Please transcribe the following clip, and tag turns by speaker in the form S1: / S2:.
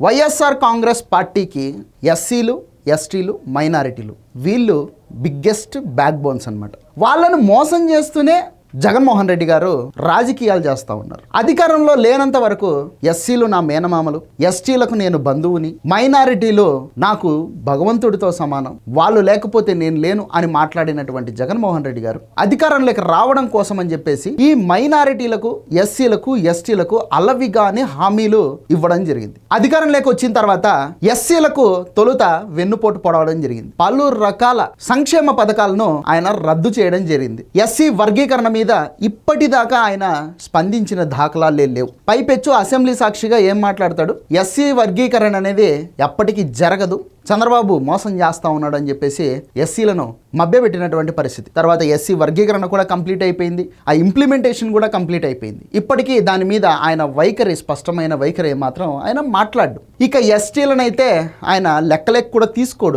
S1: వైఎస్ఆర్ కాంగ్రెస్ పార్టీకి ఎస్సీలు ఎస్టీలు మైనారిటీలు వీళ్ళు బిగ్గెస్ట్ బ్యాక్ బోన్స్ అనమాట వాళ్ళను మోసం చేస్తూనే జగన్మోహన్ రెడ్డి గారు రాజకీయాలు చేస్తూ ఉన్నారు. అధికారంలో లేనంత వరకు ఎస్సీలు నా మేనమామలు ఎస్టీలకు నేను బంధువుని మైనారిటీలు నాకు భగవంతుడితో సమానం వాళ్ళు లేకపోతే నేను లేను అని మాట్లాడినటువంటి జగన్మోహన్ రెడ్డి గారు అధికారంలోకి రావడం కోసం అని చెప్పేసి ఈ మైనారిటీలకు ఎస్సీలకు ఎస్టీలకు అలవిగానే హామీలు ఇవ్వడం జరిగింది. అధికారంలోకి వచ్చిన తర్వాత ఎస్సీలకు తొలుత వెన్నుపోటు పొడవడం జరిగింది. పలు రకాల సంక్షేమ పథకాలను ఆయన రద్దు చేయడం జరిగింది. ఎస్సీ వర్గీకరణ మీద ఇప్పటిదాకా ఆయన స్పందించిన దాఖలాలే లేవు. పైపెచ్చు అసెంబ్లీ సాక్షిగా ఏం మాట్లాడతాడు? ఎస్సీ వర్గీకరణ అనేది ఎప్పటికీ జరగదు. చంద్రబాబు మోసం చేస్తా ఉన్నాడు అని చెప్పేసి ఎస్సీలను మభ్యపెట్టినటువంటి పరిస్థితి. తర్వాత ఎస్సీ వర్గీకరణ కూడా కంప్లీట్ అయిపోయింది. ఆ ఇంప్లిమెంటేషన్ కూడా కంప్లీట్ అయిపోయింది. ఇప్పటికీ దాని మీద ఆయన వైఖరి స్పష్టమైన వైఖరి మాత్రం ఆయన మాట్లాడు ఇక ఎస్టీలనైతే ఆయన లెక్కలెక్క కూడా తీసుకోడు.